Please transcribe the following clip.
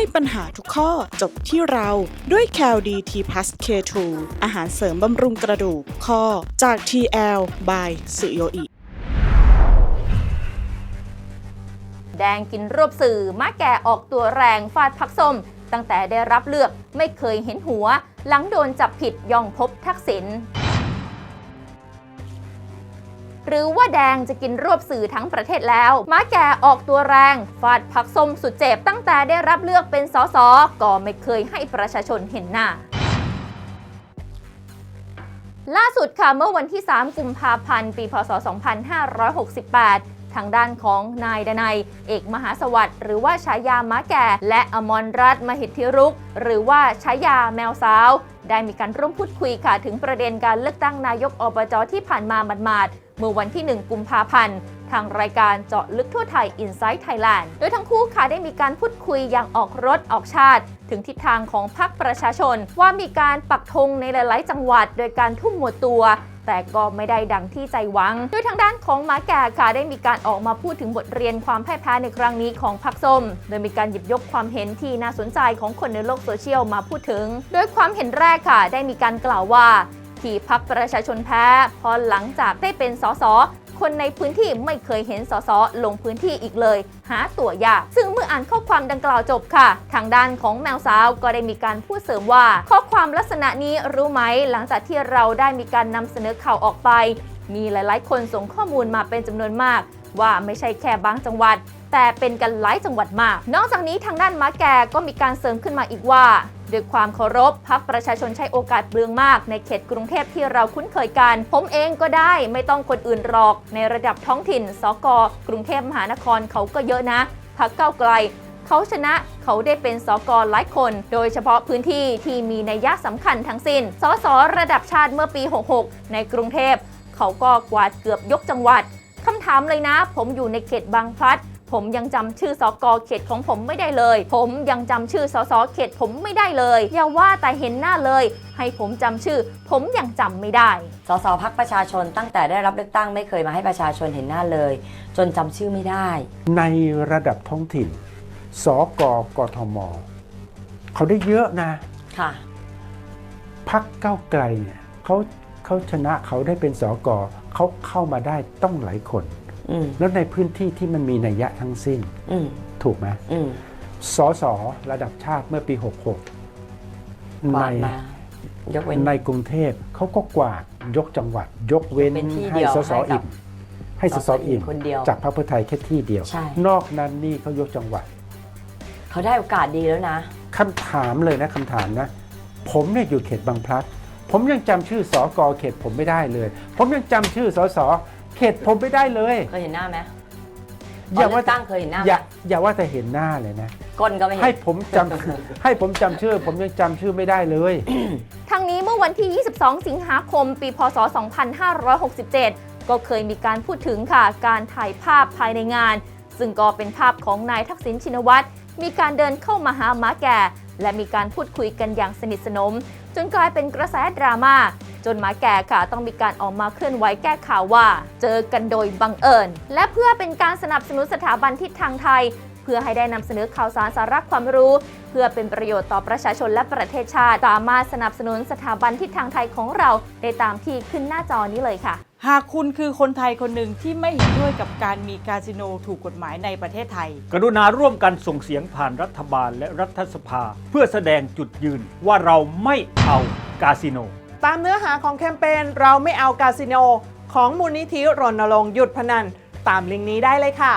ให้ปัญหาทุกข้อจบที่เราด้วย c a l d t p l u s K2 อาหารเสริมบำรุงกระดูกข้อจาก TL by สุโยอิแดงกินรวบสื่อมาแก่ออกตัวแรงฟาดพักส้ม ตั้งแต่ได้รับเลือกไม่เคยเห็นหัว หลังโดนจับผิดย่องพบทักษิณ หรือว่าแดงจะกินรวบสื่อทั้งประเทศแล้ว ม้าแก่ออกตัวแรง ฟาดพักส้มสุดเจ็บตั้งแต่ได้รับเลือกเป็นสสก็ไม่เคยให้ประชาชนเห็นหน้าล่าสุดค่ะเมื่อวันที่ 3 กุมภาพันธ์ ปี พศ 2568 ทางด้านของนายดนัย เอกมหาสวัสดิ์หรือว่าฉายาม้าแก่ และอมรรัตน์มหิทธิรุก หรือว่าฉายาแมวสาว ได้มีการร่วมพูดคุยค่ะ ถึงประเด็นการเลือกตั้งนายกอบจที่ผ่านมาหมาดๆ เมื่อวันที่ 1 กุมภาพันธ์ ทางรายการเจาะลึกทั่วไทย Inside Thailand โดยทั้งคู่ค่ะได้มีการพูดคุยอย่างออกรถออกชาติ ถึงทิศทางของพรรคประชาชน ว่ามีการปักธงในหลาย ๆ จังหวัด โดยการทุ่มหมดตัวแต่ก็ไม่ได้ดังที่ใจหวัง โดยทางด้านของมาแก่ค่ะได้มีการออกมาพูดถึงบทเรียนความพ่ายแพ้ในครั้งนี้ของพรรคส้ม โดยมีการหยิบยกความเห็นที่น่าสนใจของคนในโลกโซเชียลมาพูดถึง โดยความเห็นแรกค่ะ ได้มีการกล่าวว่า ที่พักประชาชนแพ้พอหลังจากได้เป็นสสคนในพื้นที่ไม่เคยเห็นสสลงพื้นที่อีกเลย หาตัวยากซึ่งเมื่ออ่านข้อความดังกล่าวจบค่ะ ทางด้านของแมวสาวก็ได้มีการพูดเสริมว่า ข้อความลักษณะนี้รู้ไหมหลังจากที่เราได้มีการนำเสนอข่าวออกไป มีหลายๆ คนส่งข้อมูลมาเป็นจำนวนมาก ว่าไม่ใช่แค่บางจังหวัด แต่เป็นกันหลายจังหวัดมาก นอกจากนี้ทางด้านมาแกก็มีการเสริมขึ้นมาอีกว่าด้วยความเคารพพักประชาชนใช้โอกาสเปลืองมาก ในเขตกรุงเทพที่เราคุ้นเคยกัน ผมเองก็ได้ไม่ต้องคนอื่นหรอก ในระดับท้องถิ่น สก กรุงเทพมหานครเขาก็เยอะนะพักเก้าไกลเขาชนะเขาได้เป็นสกหลายคน โดยเฉพาะพื้นที่ที่มีนัยยะสำคัญทั้งสิ้น สสระดับชาติเมื่อปี 66 ในกรุงเทพ เขาก็กวาดเกือบยกจังหวัดคำถามเลยนะ ผมอยู่ในเขตบางพลัด ผมยังจำชื่อสกเขตของผมไม่ได้เลย ผมยังจำชื่อสสเขตผมไม่ได้เลยอย่าว่าแต่เห็นหน้าเลย ให้ผมจำชื่อ ผมยังจำไม่ได้ สสพักประชาชนตั้งแต่ได้รับเลือกตั้งไม่เคยมาให้ประชาชนเห็นหน้าเลย จนจำชื่อไม่ได้ ในระดับท้องถิ่น สกกทม เขาได้เยอะนะค่ะ พักเก้าวไกลเนี่ยเขา เขาชนะเขาได้เป็นสกเขาเข้ามาได้ต้องหลายคนอืมแล้วในพื้นที่ที่มันมีนัยยะทั้งสิ้นอืมถูกไหมอืมสสระดับชาติเมื่อปี 66กในวาดมายกเว้นในกรุงเทพเขาก็กวาดยกจังหวัด ยกเว้นเป็นที่ให้เดียวสสให้กับอิ่มให้สสอิ่มคนเดียวจากพรรคเพื่อไทยแค่ที่เดียวใช่นอกนั้นนี่เขายกจังหวัด เขาได้โอกาสดีแล้วนะคำถามเลยนะคำถามนะ ผมเนี่ยอยู่เขตบางพลัด ผมยังจำชื่อสอกอเขตผมไม่ได้เลย ผมยังจำชื่อสสเขตผมไม่ได้เลยเคยเห็นหน้าไหมอย่าว่าตนเลืกตั้งเคยเห็นหน้าไหมอย่าอย่าว่าแต่เห็นหน้าเลยนะ ก้นก็ไม่เห็นให้ผมจำ ให้ผมจำชื่อ ผมยังจำชื่อไม่ได้เลย ทั้งนี้เมื่อวันที่ 22 สิงหาคม ปี พศ 2567 ก็เคยมีการพูดถึงค่ะ การถ่ายภาพภายในงาน ซึ่งก็เป็นภาพของนายทักษิณชินวัตร มีการเดินเข้ามาหาม้าแก่ และมีการพูดคุยกันอย่างสนิทสนม จนกลายเป็นกระแสดราม่าจนหมาแก่ค่ะต้องมีการออกมาเคลื่อนไหวแก้ข่าวว่า เจอกันโดยบังเอิญ และเพื่อเป็นการสนับสนุนสถาบันทิศทางไทย พื่อให้ได้นำเสนอข่าวสารสาระความรู้ เพื่อเป็นประโยชน์ต่อประชาชนและประเทศชาติ สามารถสนับสนุนสถาบันทิศทางไทยของเราได้ตามที่ขึ้นหน้าจอนี้เลยค่ะ หากคุณคือคนไทยคนหนึ่งที่ไม่เห็นด้วยกับการมีคาสิโนถูกกฎหมายในประเทศไทย กรุณาร่วมกันส่งเสียงผ่านรัฐบาลและรัฐสภา เพื่อแสดงจุดยืนว่าเราไม่เอากาสิโน ตามเนื้อหาของแคมเปญเราไม่เอาคาสิโน ของมูลนิธิรณรงค์หยุดพนัน ตามลิงก์นี้ได้เลยค่ะ